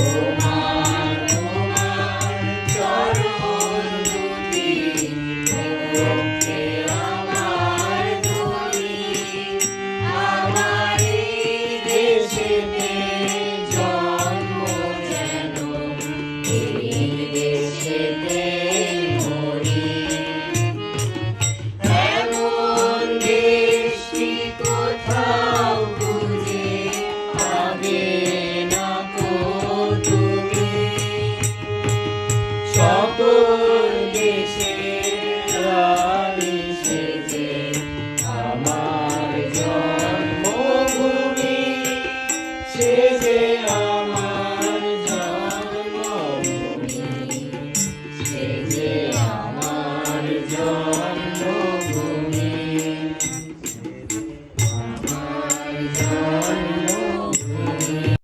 Lord. সকল দেশে রানী সেজে আমার জন্মভূমি সেজে আমার জন্মভূমি সেজে